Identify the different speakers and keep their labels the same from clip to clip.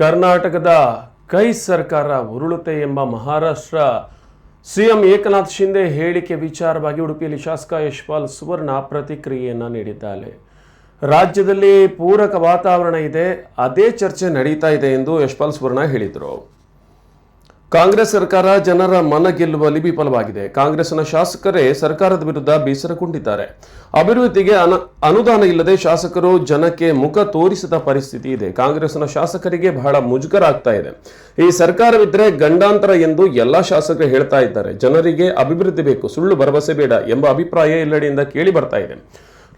Speaker 1: ಕರ್ನಾಟಕದ ಕೈ ಸರ್ಕಾರ ಉರುಳುತ್ತೆ ಎಂಬ ಮಹಾರಾಷ್ಟ್ರ ಸಿಎಂ ಏಕನಾಥ್ ಶಿಂದೆ ಹೇಳಿಕೆ ವಿಚಾರವಾಗಿ ಉಡುಪಿಯಲ್ಲಿ ಶಾಸಕ ಯಶ್ಪಾಲ್ ಸುವರ್ಣ ಪ್ರತಿಕ್ರಿಯೆಯನ್ನು ನೀಡಿದ್ದಾರೆ ರಾಜ್ಯದಲ್ಲಿ ಪೂರಕ ವಾತಾವರಣ ಇದೆ, ಅದೇ ಚರ್ಚೆ ನಡೀತಾ ಇದೆ ಎಂದು ಯಶ್ಪಾಲ್ ಸುವರ್ಣ ಹೇಳಿದರು. ಕಾಂಗ್ರೆಸ್ ಸರ್ಕಾರ ಜನರ ಮನ ಗೆಲ್ಲುವಲ್ಲಿ ವಿಫಲವಾಗಿದೆ ಕಾಂಗ್ರೆಸ್ನ ಶಾಸಕರೇ ಸರ್ಕಾರದ ವಿರುದ್ಧ ಬೇಸರಗೊಂಡಿದ್ದಾರೆ. ಅಭಿವೃದ್ಧಿಗೆ ಅನ, ಅನುದಾನ ಇಲ್ಲದೆ ಶಾಸಕರು ಜನಕ್ಕೆ ಮುಖ ತೋರಿಸದ ಪರಿಸ್ಥಿತಿ ಇದೆ. ಕಾಂಗ್ರೆಸ್ನ ಶಾಸಕರಿಗೆ ಬಹಳ ಮುಜುಗರ ಆಗ್ತಾ ಇದೆ. ಈ ಸರ್ಕಾರವಿದ್ರೆ ಗಂಡಾಂತರ ಎಂದು ಎಲ್ಲಾ ಶಾಸಕರು ಹೇಳ್ತಾ ಇದ್ದಾರೆ. ಜನರಿಗೆ ಅಭಿವೃದ್ಧಿ ಬೇಕು, ಸುಳ್ಳು ಭರವಸೆ ಬೇಡ ಎಂಬ ಅಭಿಪ್ರಾಯ ಎಲ್ಲೆಡೆಯಿಂದ ಕೇಳಿ ಬರ್ತಾ ಇದೆ.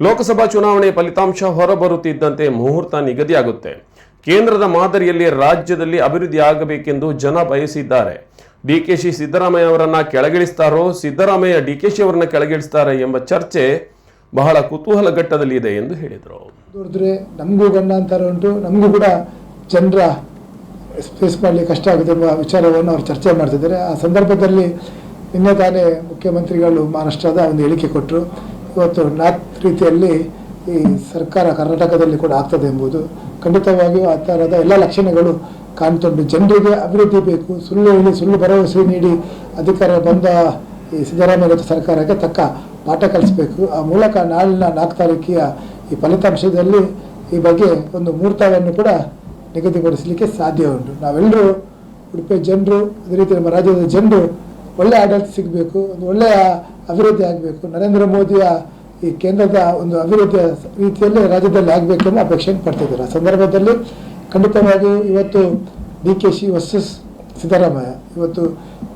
Speaker 1: ಲೋಕಸಭಾ ಚುನಾವಣೆ ಫಲಿತಾಂಶ ಹೊರಬರುತ್ತಿದ್ದಂತೆ ಮುಹೂರ್ತ ನಿಗದಿಯಾಗುತ್ತೆ. ಕೇಂದ್ರದ ಮಾದರಿಯಲ್ಲಿ ರಾಜ್ಯದಲ್ಲಿ ಅಭಿವೃದ್ಧಿ ಆಗಬೇಕೆಂದು ಜನ ಬಯಸಿದ್ದಾರೆ. ಡಿ ಕೆ ಡಿಕೆಶಿ ಸಿದ್ದರಾಮಯ್ಯ ಅವರನ್ನ ಕೆಳಗಿಳಿಸ್ತಾರೋ, ಸಿದ್ದರಾಮಯ್ಯ ಡಿಕೆಶಿ ಅವರನ್ನ ಕೆಳಗಿಳಿಸ್ತಾರೆ ಎಂಬ ಚರ್ಚೆ ಬಹಳ ಕುತೂಹಲ ಘಟ್ಟದಲ್ಲಿ ಇದೆ ಎಂದು ಹೇಳಿದರು.
Speaker 2: ನೋಡಿದ್ರೆ ನಮಗೂ ಗಂಡಾಂತರ ಉಂಟು, ನಮಗೂ ಕೂಡ ಜನರ ಫೇಸ್ ಮಾಡಲಿ ಕಷ್ಟ ಆಗುತ್ತೆ ಎಂಬ ವಿಚಾರವನ್ನು ಅವರು ಚರ್ಚೆ ಮಾಡ್ತಿದ್ದಾರೆ. ಆ ಸಂದರ್ಭದಲ್ಲಿ ನಿನ್ನೆ ತಾನೇ ಮುಖ್ಯಮಂತ್ರಿಗಳು ಮಹಾರಾಷ್ಟ್ರದ ಒಂದು ಹೇಳಿಕೆ ಕೊಟ್ಟರು. ಇವತ್ತು ನಾತ್ ರೀತಿಯಲ್ಲಿ ಈ ಸರ್ಕಾರ ಕರ್ನಾಟಕದಲ್ಲಿ ಕೂಡ ಆಗ್ತದೆ ಎಂಬುದು ಖಂಡಿತವಾಗಿಯೂ ಆ ಥರದ ಎಲ್ಲ ಲಕ್ಷಣಗಳು ಕಾಣ್ತುಂಟು ಜನರಿಗೆ ಅಭಿವೃದ್ಧಿ ಬೇಕು, ಸುಳ್ಳು ಹೇಳಿ ಸುಳ್ಳು ಭರವಸೆ ನೀಡಿ ಅಧಿಕಾರ ಬಂದ ಈ ಸಿದ್ದರಾಮಯ್ಯ ಸರ್ಕಾರಕ್ಕೆ ತಕ್ಕ ಪಾಠ ಕಲಿಸಬೇಕು. ಆ ಮೂಲಕ ನಾಳಿನ ನಾಲ್ಕು ತಾರೀಕಿಯ ಈ ಫಲಿತಾಂಶದಲ್ಲಿ ಈ ಬಗ್ಗೆ ಒಂದು ಮುಹೂರ್ತವನ್ನು ಕೂಡ ನಿಗದಿಪಡಿಸಲಿಕ್ಕೆ ಸಾಧ್ಯ ಉಂಟು. ನಾವೆಲ್ಲರೂ ಉಡುಪಿಯ ಜನರು, ಅದೇ ರೀತಿ ನಮ್ಮ ರಾಜ್ಯದ ಜನರು ಒಳ್ಳೆಯ ಆಡಳಿತ ಸಿಗಬೇಕು, ಒಂದು ಒಳ್ಳೆಯ ಅಭಿವೃದ್ಧಿ ಆಗಬೇಕು. ನರೇಂದ್ರ ಮೋದಿಯ ಈ ಕೇಂದ್ರದ ಒಂದು ಅಭಿವೃದ್ಧಿಯ ರೀತಿಯಲ್ಲಿ ರಾಜ್ಯದಲ್ಲಿ ಆಗಬೇಕೆಂಬ ಅಪೇಕ್ಷೆಯನ್ನು ಪಡ್ತಿದ್ದಾರೆ ಆ ಸಂದರ್ಭದಲ್ಲಿ ಖಂಡಿತವಾಗಿ ಇವತ್ತು D K C versus Siddaramaiah, ಇವತ್ತು